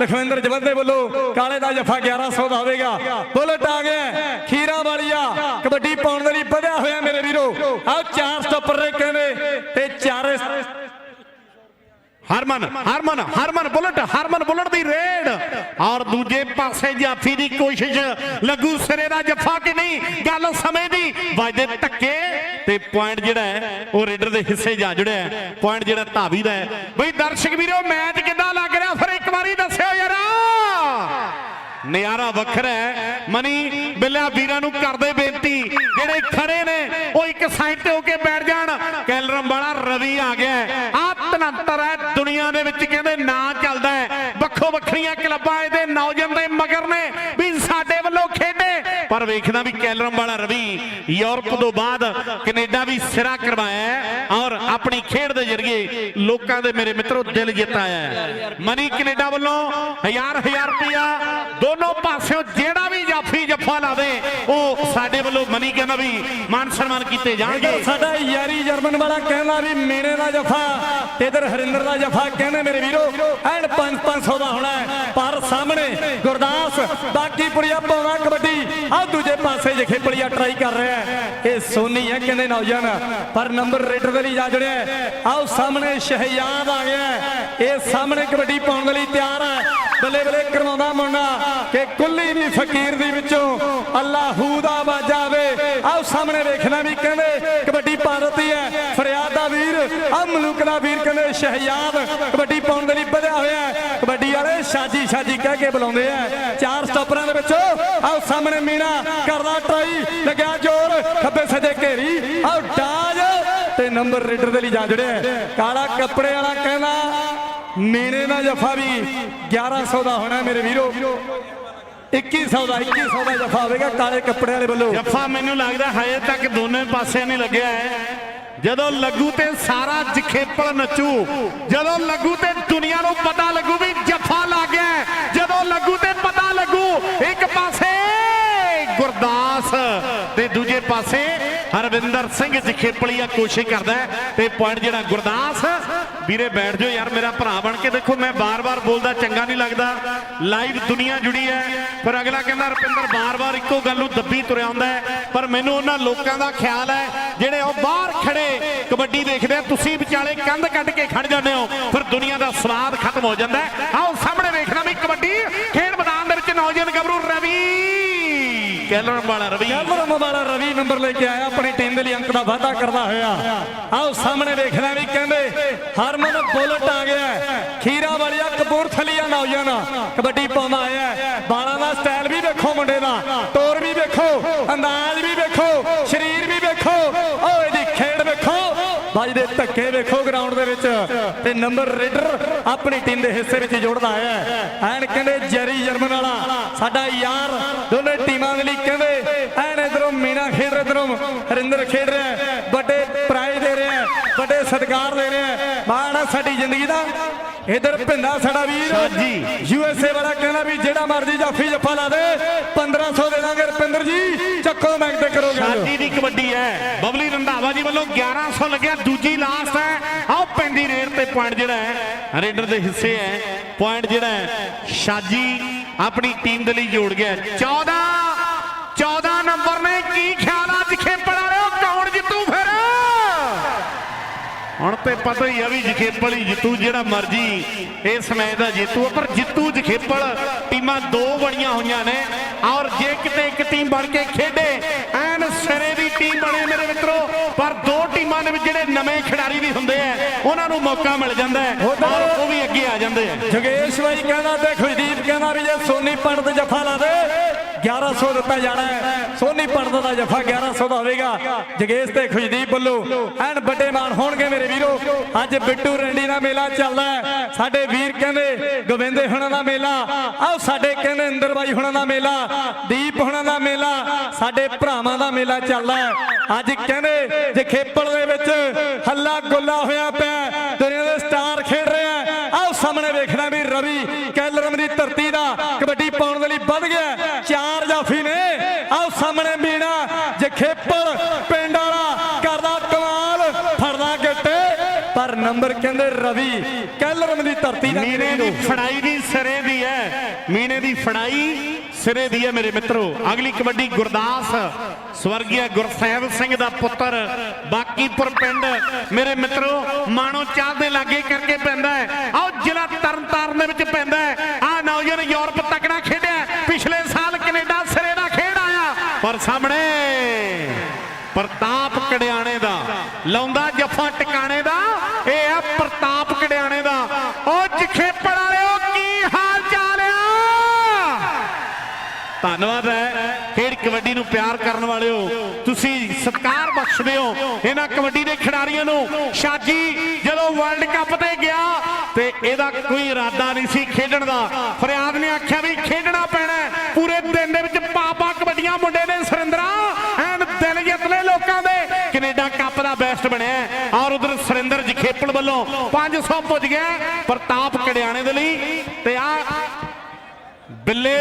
ਲਖਵਿੰਦਰ ਜਵੰਦੇ ਵੱਲੋਂ ਕਾਲੇ ਦਾ ਜਫਾ 1100 ਦਾ ਹੋਵੇਗਾ। ਬੁਲਟ ਆ ਗਿਆ, ਖੀਰਾ ਵਾਲੀਆ, ਕਬੱਡੀ ਪਾਉਣ ਦੇ ਲਈ ਵਧਿਆ ਹੋਇਆ ਮੇਰੇ ਵੀਰੋ। ਆਹ ਚਾਰ ਸਟਾਪਰ ਨੇ ਕਹਿੰਦੇ ਤੇ ਚਾਰੇ ਹਰਮਨ ਹਰਮਨ ਹਰਮਨ ਬੁਲਟ ਹਰਮਨ ਬੁਲਟ ਦੀ ਰੇਡ। ਔਰ ਦੂਜੇ ਪਾਸੇ ਜਾਫੀ ਦੀ ਕੋਸ਼ਿਸ਼। ਲੱਗੂ ਸਿਰੇ ਦਾ ਜੱਫਾ ਕਿ ਨਹੀਂ? ਗੱਲ ਸਮੇਂ ਦੀ। ਵੱਜਦੇ ਧੱਕੇ ਤੇ ਪੁਆਇੰਟ ਜਿਹੜਾ ਹੈ, ਉਹ ਰੇਡਰ ਦੇ ਹਿੱਸੇ ਜਾ ਜੁੜਿਆ ਪੁਆਇੰਟ ਜਿਹੜਾ ਧਾਵੀ ਦਾ ਹੈ। ਬਈ ਦਰਸ਼ਕ ਵੀਰੋ, ਮੈਚ ਕਿੱਦਾਂ ਲੱਗ ਰਿਹਾ? ਫਿਰ ਇੱਕ ਵਾਰੀ ਦੱਸਿਓ ਯਾਰਾ। ਨਿਆਰਾ ਵੱਖਰਾ ਹੈ। ਮਨੀ ਬਿੱਲਾ ਵੀਰਾਂ ਨੂੰ ਕਰਦੇ ਬੇਨਤੀ, ਜਿਹੜੇ ਖੜੇ ਨੇ, ਉਹ ਇੱਕ ਸਾਈਡ ਤੇ ਹੋ ਕੇ ਬੈਠ ਜਾਣ। ਕੈਲਰਮ ਵਾਲਾ ਰਵੀ ਆ ਗਿਆ ਆ ਤਨੰਤਰ ਹੈ, ਦੁਨੀਆ ਦੇ ਵਿੱਚ ਕਹਿੰਦੇ ਨਾਂ ਚੱਲਦਾ ਹੈ। ਵੱਖੋ ਵੱਖਰੀਆਂ ਕਲੱਬਾਂ ਇਹਦੇ ਨੌਜਵਾਨ ਦੇ ਮਗਰ ਨੇ, ਵੀ ਸਾਡੇ ਵੱਲੋਂ ਖੇਡੇ। ਪਰ ਵੇਖਦਾ ਵੀ ਕੈਲਰਮ ਵਾਲਾ ਰਵੀ ਯੂਰਪ ਤੋਂ ਬਾਅਦ ਕੈਨੇਡਾ ਵੀ ਸਿਰਾ ਕਰਵਾਇਆ ਔਰ ਆਪਣੀ ਖੇਡ ਦੇ ਜ਼ਰੀਏ ਲੋਕਾਂ ਦੇ ਮੇਰੇ ਮਿੱਤਰੋ ਦਿਲ ਜਿੱਤਾਇਆ ਹੈ ਮਨੀ ਕੈਨੇਡਾ ਵੱਲੋਂ ਹਜ਼ਾਰ ਹਜ਼ਾਰ ਰੁਪਇਆ ਦੋਨੋਂ ਪਾਸਿਓਂ ਜਿਹੜਾ ਵੀ ਜਾਫੀ ਜੱਫਾ ਲਾਵੇ ਉਹ ਸਾਡੇ ਵੱਲੋਂ ਮਨੀ ਕਹਿੰਦਾ ਵੀ ਮਾਨ ਸਨਮਾਨ ਕੀਤੇ ਜਾਣਗੇ। ਸਾਡਾ ਯਾਰੀ ਜਰਮਨ ਵਾਲਾ ਕਹਿੰਦਾ ਵੀ ਮੀਨੇ ਦਾ ਜਫਾ ਤੇ ਇਧਰ ਹਰਿੰਦਰ ਦਾ ਜਫਾ ਕਹਿੰਦੇ ਮੇਰੇ ਵੀਰੋ, ਐਨ 5-500 ਦਾ ਹੋਣਾ ਪਰ ਸਾਹਮਣੇ ਗੁਰਦਾਸ ਬਾਕੀ ਪੁੜੀਆ ਪਾਉਣਾ ਕਬੱਡੀ। ਆ ਦੂਜੇ ਪਾਸੇ ਜਖੇ ਪੁੜੀਆ ਟਰਾਈ ਕਰ ਰਿਹਾ ਇਹ ਸੋਨੀ ਹੈ ਕਹਿੰਦੇ ਨੌਜਵਾਨ। ਪਰ ਨੰਬਰ ਰੇਡਰ ਦੇ ਲਈ ਜਾ ਜੜਿਆ ਆਓ ਸਾਹਮਣੇ ਸ਼ਹਿਜ਼ਾਦ ਆ ਗਿਆ ਇਹ ਸਾਹਮਣੇ ਕਬੱਡੀ ਪਾਉਣ ਦੇ ਲਈ ਤਿਆਰ ਹੈ। ਬੱਲੇ ਬੱਲੇ ਕਰਵਾਉਂਦਾ ਮੁੰਡਾ ਕਿ ਕੁੱਲੀ ਵੀ ਫਕੀਰ ਦੀ ਵਿੱਚੋਂ ਆਓ ਸਾਹਮਣੇ ਵੇਖਣਾ ਵੀ ਕਹਿੰਦੇ ਕਬੱਡੀ ਪਾ ਦਿੱਤੀ ਹੈ, ਫਰਿਆਦ ਦਾ ਵੀਰ ਆ ਮਲੂਕ ਦਾ ਵੀਰ ਕਹਿੰਦੇ ਸ਼ਹਿਜ਼ਾਦ, ਕਬੱਡੀ ਪਾਉਣ ਦੇ ਲਈ ਵਧਿਆ ਹੋਇਆ ਕਬੱਡੀ ਵਾਲੇ ਸ਼ਾਜੀ ਸ਼ਾਜੀ ਕਹਿ ਕੇ ਬੁਲਾਉਂਦੇ ਆ। ਚਾਰ ਸਟਾਪਰਾਂ ਦੇ ਵਿੱਚੋਂ, ਆਓ ਸਾਹਮਣੇ ਮੀਨਾ ਕਰਦਾ ਟਰਾਈ, ਲੱਗਿਆ ਜ਼ੋਰ, ਖੱਬੇ ਸੱਜੇ ਘੇਰੀ, ਆਓ ਡਾਜ ਤੇ ਨੰਬਰ ਰੇਡਰ ਦੇ ਲਈ ਜਾਂ ਜੜਿਆ ਕਾਲਾ ਕੱਪੜੇ ਵਾਲਾ ਕਹਿੰਦਾ, ਮੀਨੇ ਦਾ ਜਫਾ ਵੀ 1100 ਦਾ ਹੋਣਾ ਮੇਰੇ ਵੀਰੋ। 2100 ਦਾ 2100 ਦਾ ਜਫਾ ਹੋਵੇਗਾ ਕਾਲੇ ਕੱਪੜੇ ਵਾਲੇ ਵੱਲੋਂ। ਜੱਫਾ ਮੈਨੂੰ ਲੱਗਦਾ ਹਜੇ ਤੱਕ ਦੋਨੇ ਪਾਸੇ ਨਹੀਂ ਲੱਗਿਆ ਹੈ। ਜਦੋਂ ਲੱਗੂ ਤੇ ਸਾਰਾ ਜਖੇਪਲ ਨੱਚੂ, ਜਦੋਂ ਲੱਗੂ ਤੇ ਦੁਨੀਆ ਨੂੰ ਪਤਾ ਲੱਗੂ ਵੀ ਜੱਫਾ ਲੱਗ ਗਿਆ ਹੈ। ਜਦੋਂ ਲੱਗੂ ਤੇ ਪਤਾ ਲੱਗੂ ਇੱਕ ਪਾਸੇ ਗੁਰਦਾਸ ਤੇ ਦੂਜੇ ਪਾਸੇ ਹਰਵਿੰਦਰ ਸਿੰਘ ਜਖੇਪਲੀਆ ਕੋਸ਼ਿਸ਼ ਕਰਦਾ ਤੇ ਪੁਆਇੰਟ ਜਿਹੜਾ ਗੁਰਦਾਸ, ਵੀਰੇ ਬੈਠ ਜਾਓ ਯਾਰ, ਮੇਰਾ ਭਰਾ ਬਣ ਕੇ ਦੇਖੋ, ਮੈਂ ਬਾਰ-ਬਾਰ ਬੋਲਦਾ, ਚੰਗਾ ਨਹੀਂ ਲੱਗਦਾ। ਲਾਈਵ ਦੁਨੀਆ ਜੁੜੀ ਹੈ, ਪਰ ਅਗਲਾ ਕਹਿੰਦਾ, ਰੁਪਿੰਦਰ ਬਾਰ-ਬਾਰ ਇੱਕੋ ਗੱਲ ਨੂੰ ਦੱਬੀ ਤੁਰਿਆ ਆਉਂਦਾ ਪਰ ਮੈਨੂੰ ਉਹਨਾਂ ਲੋਕਾਂ ਦਾ ਖਿਆਲ ਹੈ, ਜਿਹੜੇ ਉਹ ਬਾਹਰ ਖੜੇ ਕਬੱਡੀ ਦੇਖਦੇ ਆ, ਤੁਸੀਂ ਵਿਚਾਲੇ ਕੰਧ ਕੱਢ ਕੇ ਖੜ ਜਾਂਦੇ ਹੋ, ਫਿਰ ਦੁਨੀਆ ਦਾ ਸਵਾਦ ਖਤਮ ਹੋ ਜਾਂਦਾ ਹੈ। ਆਓ ਸਾਹਮਣੇ ਵੇਖਣਾ ਵੀ ਕਬੱਡੀ ਖੇਡ ਮੈਦਾਨ ਦੇ ਵਿੱਚ ਨੌਜਵਾਨ ਗੱਭਰੂ ਰਵੀ ਕੈਲਰ ਵਾਲਾ ਰਵੀ। ਕੈਮਰਾ ਵਾਲਾ ਰਵੀ ਨੰਬਰ ਲੈ ਕੇ ਆਇਆ, ਆਪਣੀ ਟੀਮ ਦੇ ਲਈ ਅੰਕ ਦਾ ਵਾਅਦਾ ਕਰਦਾ ਹੋਇਆ। ਆਓ ਸਾਹਮਣੇ ਵੇਖਣਾ ਵੀ ਕਹਿੰਦੇ, ਹਰਮਨ ਬੁਲਟ ਆ ਗਿਆ ਹੈ। ਖੀਰਾ ਵਾਲੀਆ ਕਪੂਰਥਲੀਆ ਨੌਜਵਾਨ ਕਬੱਡੀ ਪਾਉਂਦਾ ਆਇਆ ਬਾਲਾਂ ਦਾ ਸਟਾਈਲ ਵੀ ਵੇਖੋ ਮੁੰਡੇ ਦਾ ਟੋਰ ਵੀ ਵੇਖੋ, ਅੰਦਾਜ਼ ਵੀ ਵੇਖੋ, ਸਰੀਰ ਵੀ ਵੇਖੋ। ਓ ਵੇਖੋ ਵੱਜਦੇ ਧੱਕੇ ਵੇਖੋ ਗਰਾਊਂਡ ਦੇ ਵਿੱਚ ਤੇ ਨੰਬਰ ਰੇਡਰ ਆਪਣੀ ਟੀਮ ਦੇ ਹਿੱਸੇ ਵਿੱਚ ਜੋੜਦਾ ਆਇਆ ਹੈ। ਐਨ ਕਹਿੰਦੇ ਜੈਰੀ ਜਰਮਨ ਵਾਲਾ ਸਾਡਾ ਯਾਰ ਦੋਨੇ ਟੀਮਾਂ ਦੇ ਲਈ ਕਹਿੰਦੇ ਐਨ ਇਧਰੋਂ ਮੀਨਾ ਖੇਡ ਰਿਹਾ ਇਧਰੋਂ ਹਰਿੰਦਰ ਖੇਡ ਰਿਹਾ। ਵੱਡੇ ਪ੍ਰਾਈਜ਼ ਦੇ ਰਿਹਾ ਵੱਡੇ ਸਤਿਕਾਰ ਦੇ ਰਿਹਾ। ਮਾਣ ਸਾਡੀ ਜ਼ਿੰਦਗੀ ਦਾ ਇਧਰ ਭਿੰਦਾ ਸਾਡਾ ਵੀਰ ਹਾਂਜੀ। ਯੂ ਐਸ ਏ ਵਾਲਾ ਕਹਿੰਦਾ ਵੀ ਜਿਹੜਾ ਮਰਜ਼ੀ ਜਾਫੀ ਜੱਫਾ ਲਾ ਦੇ 1500 ਦੇ ਦਾਂਗੇ ਰਪਿੰਦਰ ਜੀ ਚੱਕੋ ਮੈਗ ਤੇ ਕਰੋਗੇ ਸ਼ਾਦੀ ਦੀ ਕਬੱਡੀ ਹੈ ਬਬਲੀ ਰੰਧਾਵਾ ਜੀ ਵੱਲੋਂ 1100 ਲੱਗਿਆ ਦੂਜੀ ਲਾਸਟ ਹੈ। ਆਓ ਪੈਂਦੀ ਰੇਡ ਤੇ ਪੁਆਇੰਟ ਜਿਹੜਾ ਹੈ, ਰੇਡਰ ਦੇ ਹਿੱਸੇ ਹੈ। ਪੁਆਇੰਟ ਜਿਹੜਾ ਹੈ, ਸ਼ਾਜੀ ਆਪਣੀ ਟੀਮ ਦੇ ਲਈ ਜੋੜ ਗਿਆ 14 14 ਨੰਬਰ ਨੇ। ਕੀ ਖਿਆਲ ਆ ਜਖੇਪੜ ਵਾਲਿਓ? ਕੌਣ ਜਿੱਤੂ ਫਿਰ? ਹੁਣ ਤੇ ਪਤਾ ਹੀ ਆ ਵੀ ਜਖੇਪਲ ਹੀ ਜਿੱਤੂ, ਜਿਹੜਾ ਮਰਜ਼ੀ ਇਸ ਮੈਚ ਦਾ ਜੇਤੂ। ਪਰ ਜਿੱਤੂ ਜਖੇਪਲ, ਟੀਮਾਂ ਦੋ ਬਣੀਆਂ ਹੋਈਆਂ ਨੇ। ਔਰ ਜੇ ਕਿਤੇ ਇੱਕ ਟੀਮ ਬਣ ਕੇ ਖੇਡੇ, ਐਨ ਸਿਰੇ ਦੀ ਟੀਮ ਬਣੇ ਮੇਰੇ ਮਿੱਤਰੋ। ਪਰ ਦੋ ਟੀਮਾਂ ਦੇ ਵਿੱਚ ਜਿਹੜੇ ਨਵੇਂ ਖਿਡਾਰੀ ਵੀ ਹੁੰਦੇ ਆ ਉਹਨਾਂ ਨੂੰ ਮੌਕਾ ਮਿਲ ਜਾਂਦਾ ਹੈ ਔਰ ਉਹ ਵੀ ਅੱਗੇ ਆ ਜਾਂਦੇ ਆ। ਜਗੇਸ਼ ਬਾਈ ਕਹਿੰਦਾ ਤੇ ਖੁਸ਼ਦੀਪ ਕਹਿੰਦਾ ਵੀ ਜੇ ਸੋਨੀ ਪੰਡਤ ਜਫਾ ਲਾ ਦੇ 1100 ਦਿੱਤਾ ਜਾਣਾ ਸੋਨੀ ਪੰਡਤ ਦਾ ਜਫਾ 1100 ਦਾ ਹੋਵੇਗਾ। ਜਗੇਸ਼ ਤੇ ਖੁਸ਼ਦੀਪ ਵੱਲੋਂ ਐਨ ਵੱਡੇ ਮਾਣ ਹੋਣਗੇ ਮੇਰੇ ਵੀਰੋ। ਅੱਜ ਬਿੱਟੂ ਰੰਡੀ ਦਾ ਮੇਲਾ ਚੱਲਦਾ ਸਾਡੇ ਵੀਰ ਕਹਿੰਦੇ, ਗੋਬਿੰਦੇ ਹੁਣਾਂ ਦਾ ਮੇਲਾ। ਆਓ ਸਾਡੇ ਕਹਿੰਦੇ ਇੰਦਰ ਬਾਈ ਹੁਣਾਂ ਦਾ ਮੇਲਾ। ਦੀਪ ਹੁਣਾਂ ਦਾ ਮੇਲਾ। ਸਾਡੇ ਭਰਾਵਾਂ ਦਾ ਮੇਲਾ ਚੱਲਦਾ ਹੈ। ਅੱਜ ਕਹਿੰਦੇ, ਜੇ ਖੇਪਲ ਦੇ ਵਿੱਚ ਹੱਲਾ ਗੁੱਲਾ ਹੋਇਆ ਪਿਆ ਹੈ, ਦੁਨੀਆ ਦੇ ਸਟਾਰ ਖੇਡ ਰਹੇ ਆ ਆਓ ਵੇਖਣਾ ਵੀ ਰਵੀ ਕੈਲਰਮ ਦੀ ਧਰਤੀ ਦਾ ਕਬੱਡੀ ਪਾਉਣ ਦੇ ਲਈ ਵੱਧ ਗਿਆ ਚਾਰ ਜਾਫੀ ਨੇ। ਆਓ ਸਾਹਮਣੇ ਮੀਣਾ ਜਿੱਥੇ ਨੰਬਰ ਕਹਿੰਦੇ ਰਵੀ ਕੈਲਰਮ ਦੀ ਧਰਤੀ ਦਾ ਮੀਨੇ ਦੀ ਫੜਾਈ ਦੀ ਸਿਰੇ ਦੀ ਹੈ। ਮੀਨੇ ਦੀ ਫੜਾਈ ਸਿਰੇ ਦੀ ਹੈ ਮੇਰੇ ਮਿੱਤਰੋ। ਅਗਲੀ ਕਬੱਡੀ ਗੁਰਦਾਸ ਸਵਰਗੀయ ਗੁਰਸਹਿਬ ਸਿੰਘ ਦਾ ਪੁੱਤਰ ਬਾਕੀਪੁਰ ਪਿੰਡ ਮੇਰੇ ਮਿੱਤਰੋ ਮਾਣੋ ਚਾਹ ਦੇ ਲਾਗੇ ਕਰਕੇ ਪੈਂਦਾ ਹੈ। ਆਓ ਜ਼ਿਲ੍ਹਾ ਤਰਨਤਾਰਨ ਦੇ ਵਿੱਚ ਪੈਂਦਾ ਹੈ। ਆ ਨੌਜਵਾਨ ਯੂਰਪ ਤੱਕ ਨਾ ਖੇਡਿਆ ਪਿਛਲੇ ਸਾਲ ਕੈਨੇਡਾ ਸਿਰੇ ਦਾ ਖੇਡ ਆਇਆ। ਪਰ ਸਾਹਮਣੇ ਪ੍ਰਤਾਪ ਕੜਿਆਣੇ ਦਾ ਲਾਉਂਦਾ ਜੱਫਾ ਟਿਕਾਣੇ ਦਾ ਇਹ ਆ ਪ੍ਰਤਾਪ ਕੜਿਆਣੇ ਦਾ ਉਹ ਜਖੇਪੜ ਵਾਲਿਓ ਕੀ ਹਾਲ ਚਾਲ ਆ ਧੰਨਵਾਦ ਹੈ ਖੇਡ ਕਬੱਡੀ ਨੂੰ ਪਿਆਰ ਕਰਨ ਵਾਲਿਓ, ਤੁਸੀਂ ਸਤਿਕਾਰ ਬਖਸ਼ਦੇ ਹੋ ਇਹਨਾਂ ਕਬੱਡੀ ਦੇ ਖਿਡਾਰੀਆਂ ਨੂੰ। ਸ਼ਾਜੀ, ਜਦੋਂ ਵਰਲਡ ਕੱਪ ਤੇ ਗਿਆ ਤੇ ਇਹਦਾ ਕੋਈ ਇਰਾਦਾ ਨਹੀਂ ਸੀ ਖੇਡਣ ਦਾ। ਫਰਿਆਦ ਨੇ ਆਖਿਆ ਵੀ ਖੇਡਣਾ ਪੈਣਾ ਪੂਰੇ ਦਿਨ ਦੇ ਵਿੱਚ ਪਾਪਾ ਕਬੱਡੀਆਂ ਮੁੰਡੇ ਨੇ ਸੁਰਿੰਦਰਾ ਐਨ ਦਿਲ ਜਿੱਤਲੇ ਲੋਕਾਂ ਦੇ। ਕੈਨੇਡਾ ਕੱਪ ਦਾ ਬੈਸਟ ਬਣਿਆ ਔਰ ਉਧਰ ਸੁਰਿੰਦਰ ਜਖੇਪਲ ਵੱਲੋਂ 500 ਪੁੱਜ ਗਿਆ ਪ੍ਰਤਾਪ ਕੜਿਆਣੇ ਦੇ ਲਈ ਤੇ ਆ ਬਿੱਲੇ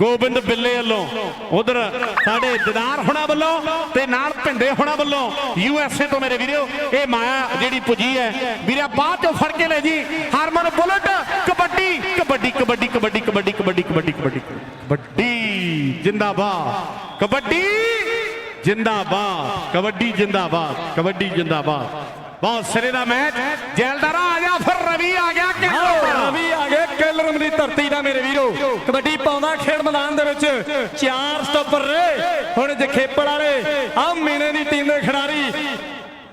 ਗੋਬਿੰਦ ਬਿੱਲੇ ਵੱਲੋਂ ਉਧਰ ਸਾਡੇ ਦਿਦਾਰ ਹੁਣਾ ਵੱਲੋਂ ਤੇ ਨਾਲ ਭਿੰਦੇ ਹੁਣਾ ਵੱਲੋਂ ਯੂ ਐਸ ਏ ਤੋਂ ਮੇਰੇ ਵੀਰੋ, ਇਹ ਮਾਇਆ ਜਿਹੜੀ ਪੁੱਜੀ ਹੈ, ਵੀਰਾ ਬਾਅਦ ਚੋਂ ਫੜ ਕੇ ਲੈ ਜੀ, ਹਰਮਨ ਬੁਲਟ, ਕਬੱਡੀ ਕਬੱਡੀ ਕਬੱਡੀ ਕਬੱਡੀ ਕਬੱਡੀ ਕਬੱਡੀ ਕਬੱਡੀ ਕਬੱਡੀ ਕਬੱਡੀ, ਜਿੰਦਾਬਾਦ ਕਬੱਡੀ ਜਿੰਦਾਬਾਦ ਕਬੱਡੀ ਜਿੰਦਾਬਾਦ ਕਬੱਡੀ, ਜਿੰਦਾਬਾਦ। ਬਹੁਤ ਸਿਰੇ ਦਾ ਮੈਚ। ਜੈਲਦਾਰਾ ਆ ਜਾ ਫਿਰ ਰਵੀ ਆ ਗਿਆ ਆਓ, ਰਵੀ ਆ ਗਏ ਕੈਲਰਮ ਦੀ ਧਰਤੀ ਦਾ ਮੇਰੇ ਵੀਰੋ। ਕਬੱਡੀ ਪਾਉਂਦਾ ਖੇਡ ਮੈਦਾਨ ਦੇ ਵਿੱਚ। ਚਾਰ ਸਟੋਪਰ ਰੇ ਹੁਣ ਜਖੇਪੜ ਵਾਲੇ ਆ ਮੀਨੇ ਦੀ ਟੀਮ ਦੇ ਖਿਡਾਰੀ।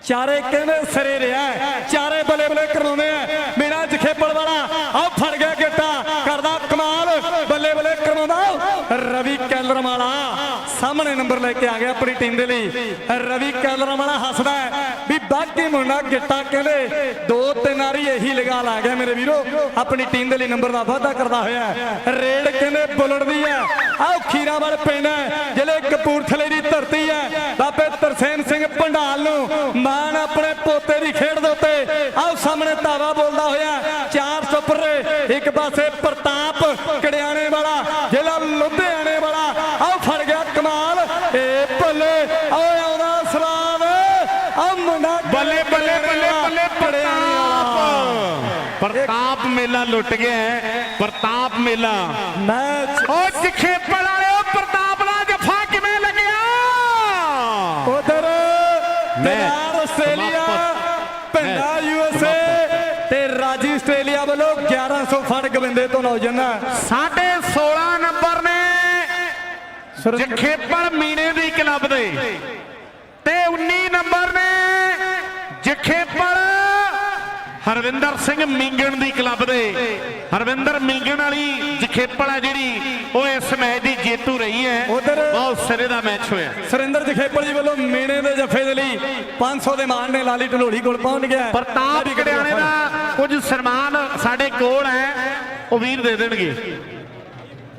ਚਾਰੇ ਕਹਿੰਦੇ ਸਿਰੇ ਰਿਹਾ ਹੈ। ਚਾਰੇ ਬਲੇ ਬਲੇ ਕਰਵਾਉਂਦੇ ਆ ਮੀਨਾ ਜਖੇਪੜ ਵਾਲਾ ਆ ਫੜ ਗਿਆ ਗਿੱਟਾ ਕਰਦਾ ਕਮਾਲ ਬੱਲੇ ਬੱਲੇ ਕਰਵਾਉਂਦਾ ਰਵੀ ਕੈਲਰਮ ਵਾਲਾ ਸਾਹਮਣੇ ਨੰਬਰ ਲੈ ਕੇ ਆ ਗਿਆ ਆਪਣੀ ਟੀਮ ਦੇ ਲਈ। ਰਵੀ ਕੈਲਰਮ ਵਾਲਾ ਹੱਸਦਾ ਵੀ ਬਾਕੀ ਮੁੰਡਾ ਗਿੱਟਾ ਕਹਿੰਦੇ ਦੋ ਤਿੰਨ ਵਾਰੀ ਇਹੀ ਲਗਾ ਲਾ ਗਿਆ ਮੇਰੇ ਵੀਰੋ। ਆਪਣੀ ਟੀਮ ਦੇ ਲਈ ਨੰਬਰ ਦਾ ਵਾਅਦਾ ਕਰਦਾ ਹੋਇਆ ਰੇਡ ਕਹਿੰਦੇ ਬੁਲਟ ਦੀ ਹੈ। ਆਹ ਖੀਰਾਵਾਲ ਪਿੰਡ ਜ਼ਿਲ੍ਹੇ ਕਪੂਰਥਲੇ ਦੀ ਧਰਤੀ ਹੈ। ਬਾਬੇ ਤਰਸੇਮ ਸਿੰਘ ਭੰਡਾਲ ਨੂੰ ਮਾਣ ਆਪਣੇ ਪੋਤੇ ਦੀ ਖੇਡ ਦੇ ਉੱਤੇ। ਆਹ ਸਾਹਮਣੇ ਧਾਵਾ ਬੋਲਦਾ ਹੋਇਆ ਚਾਰ ਸੁਪਰ ਇੱਕ ਪਾਸੇ ਪ੍ਰਤਾਪ ਕੜਿਆਣੇ ਵਾਲਾ ਜ਼ਿਲ੍ਹਾ ਲੁਧਿਆਣੇ ਬੱਲੇ ਬੱਲੇ ਬੱਲੇ ਬੱਲੇ ਪ੍ਰਤਾਪ ਪ੍ਰਤਾਪ ਮੇਲਾ ਲੁੱਟ ਗਿਆ। ਪ੍ਰਤਾਪ ਮੇਲਾ। ਮੈਚ। ਉਹ ਜਖੇਪੜ ਵਾਲਿਓ ਪ੍ਰਤਾਪ ਦਾ ਜਫਾ ਕਿਵੇਂ ਲੱਗਿਆ? ਉਧਰ ਮੈਂ ਦਿਨਾਰ ਆਸਟ੍ਰੇਲੀਆ ਮੈਂ ਯੂਐਸਏ ਤੇ ਰਾਜੀ ਆਸਟ੍ਰੇਲੀਆ ਵੱਲੋਂ 1100 ਫੜ ਗਵਿੰਦੇ ਤੋਂ ਨੌਜਵਾਨ। ਸਾਡੇ 16 ਨੰਬਰ ਨੇ ਜਖੇਪਲ ਮੀਨੇ ਦੀ ਕਲੱਬ ਦੇ ਤੇ 19 ਨੰਬਰ ਨੇ ਜਖੇਪਲ ਹਰਵਿੰਦਰ ਸਿੰਘ ਮਿੰਗਣ ਦੀ ਕਲੱਬ ਦੇ। ਹਰਵਿੰਦਰ ਮਿੰਗਣ ਵਾਲੀ ਜਖੇਪਲ ਹੈ ਜਿਹੜੀ ਉਹ ਇਸ ਮੈਚ ਦੀ ਜੇਤੂ ਰਹੀ ਹੈ। ਬਹੁਤ ਸਿਰੇ ਦਾ ਮੈਚ ਹੋਇਆ। ਸੁਰਿੰਦਰ ਜਖੇਪਲ ਜੀ ਵੱਲੋਂ ਮੇਨੇ ਦੇ ਜਫੇ ਦੇ ਲਈ 500 ਦੇ ਮਾਨ ਨੇ ਲਾਲੀ ਢਲੋੜੀ ਕੋਲ ਪਹੁੰਚ ਗਿਆ। ਪ੍ਰਤਾਪ ਕੜਿਆਣੇ ਦਾ ਕੁਝ ਸਨਮਾਨ ਸਾਡੇ ਕੋਲ ਹੈ ਉਹ ਵੀਰ ਦੇ ਦੇਣਗੇ।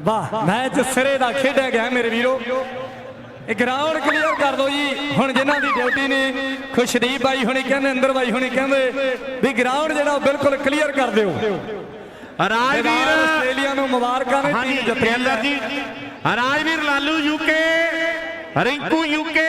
ਵਾਹ ਮੈਚ ਸਿਰੇ ਦਾ ਖੇਡਿਆ ਗਿਆ ਮੇਰੇ ਵੀਰੋ। ਇਹ ਗਰਾਊਂਡ ਕਲੀਅਰ ਕਰ ਦਿਓ ਜੀ। ਹੁਣ ਜਿਨ੍ਹਾਂ ਦੀ ਡਿਊਟੀ ਨੇ ਖੁਸ਼ਦੀਪ ਬਾਈ ਹੁਣੀ ਕਹਿੰਦੇ ਅੰਦਰ ਬਾਈ ਹੁਣੀ ਕਹਿੰਦੇ ਵੀ ਗਰਾਊਂਡ ਜਿਹੜਾ ਉਹ ਬਿਲਕੁਲ ਕਲੀਅਰ ਕਰ ਦਿਓ। ਰਾਜਵੀਰ ਆਸਟ੍ਰੇਲੀਆ ਨੂੰ ਮੁਬਾਰਕਾਂ ਨੇ ਹਾਂਜੀ ਟੀਮ ਜਿੱਤੀ ਜੀ। Rajveer Lalu UK Rinku UK